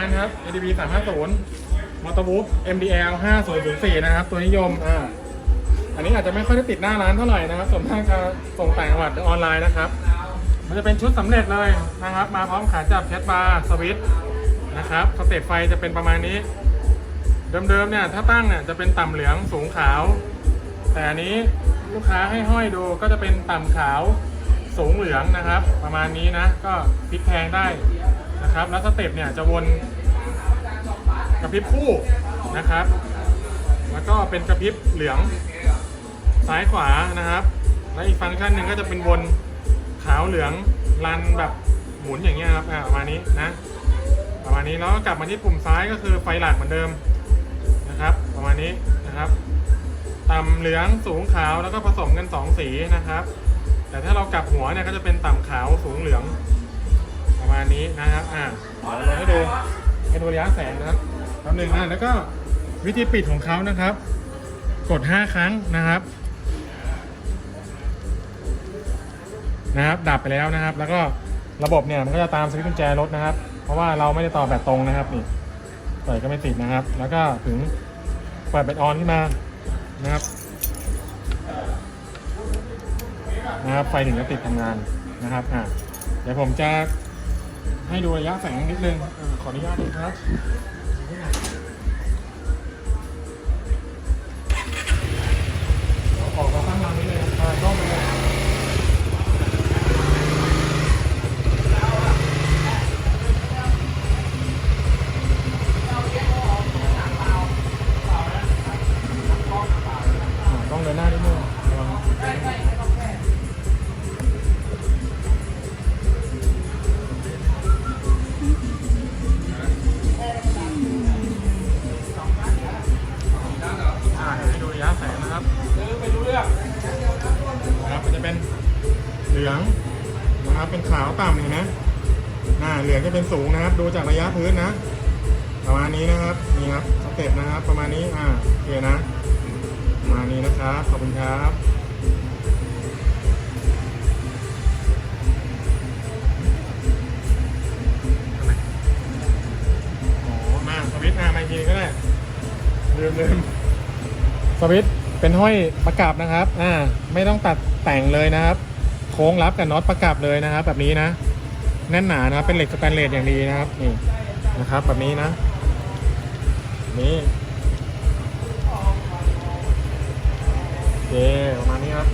านครับ ADB 350มอเตอร์บุ๊ก MDL 5004นะครับ ตัวนิยมอ่าอันนี้อาจจะไม่ค่อยได้ติดหน้าร้านเท่าไหร่นะครับส่วนมากจะส่งต่างจังหวัดหรือออนไลน์นะครับ มันจะเป็นชุดสำเร็จเลยนะครับ มาพร้อมขาจับแคทบาร์สวิตช์นะครับสเต็ปไฟจะเป็นประมาณนี้ เดิมๆเนี่ยถ้าตั้งเนี่ยจะเป็นต่ำเหลืองสูงขาว แต่อันนี้ลูกค้าให้ห้อยดูก็จะเป็นต่ำขาวสูงเหลืองนะครับ ประมาณนี้นะ ก็พลิกแพงได้ นะครับ แล้วสเต็ปเนี่ยจะวนกระพริบคู่นะครับ แล้วก็เป็นกระพริบเหลืองซ้ายขวานะครับ และอีกฟังก์ชันหนึ่งก็จะเป็นวนขาวเหลืองรันแบบหมุนอย่างเงี้ยครับอ่าประมาณนี้นะประมาณนี้แล้วก็กลับมาที่ปุ่มซ้ายก็คือไฟหลักเหมือนเดิมนะครับ ประมาณนี้นะครับต่ำเหลืองสูงขาวแล้วก็ผสมกันสองสีนะครับ แต่ถ้าเรากลับหัวเนี่ยก็จะเป็นต่ำขาวสูงเหลือง ประมาณนี้นะครับอ่าเดี๋ยวเราให้ดูให้ดูระยะแสงนะครับคำหนึ่งอ่าแล้วก็วิธีปิดของเขานะครับ กด 5 ครั้งนะครับ นะครับ ดับไปแล้วนะครับ แล้วก็ระบบเนี่ยมันก็จะตามสวิตช์กุญแจรถนะครับ เพราะว่าเราไม่ได้ต่อแบบตรงนะครับนี่เปิดก็ไม่ติดนะครับ แล้วก็ถึงเปิดเป็นออนขึ้นมานะครับนะครับไฟถึงจะติดทำงานนะครับอ่าเดี๋ยวผมจะ ให้ดูระยะแสงนิดนึงอ่าขออนุญาตนะครับ ให้ดูระยะแสงนะครับนะครับมันจะเป็นเหลืองนะครับเป็นขาวต่ำเห็นไหมหน้าเหลืองจะเป็นสูงนะครับ ดูจากระยะพื้นนะ ประมาณนี้นะครับนี่ครับสเต็ปนะครับ ประมาณนี้อ่าโอเคนะประมาณนี้นะครับขอบคุณครับอ๋อมาสวิตช์มาอีกทีก็ได้ลืมลืม สวิตเป็นห้อยประกับนะครับ อ่า ไม่ต้องตัดแต่งเลยนะครับ โค้งรับกับน็อตประกับเลยนะครับ แบบนี้นะ แน่นหนานะครับ เป็นเหล็กสแตนเลสอย่างดีนะครับ นี่นะครับ แบบนี้นะ นี่โอเคประมาณนี้ครับ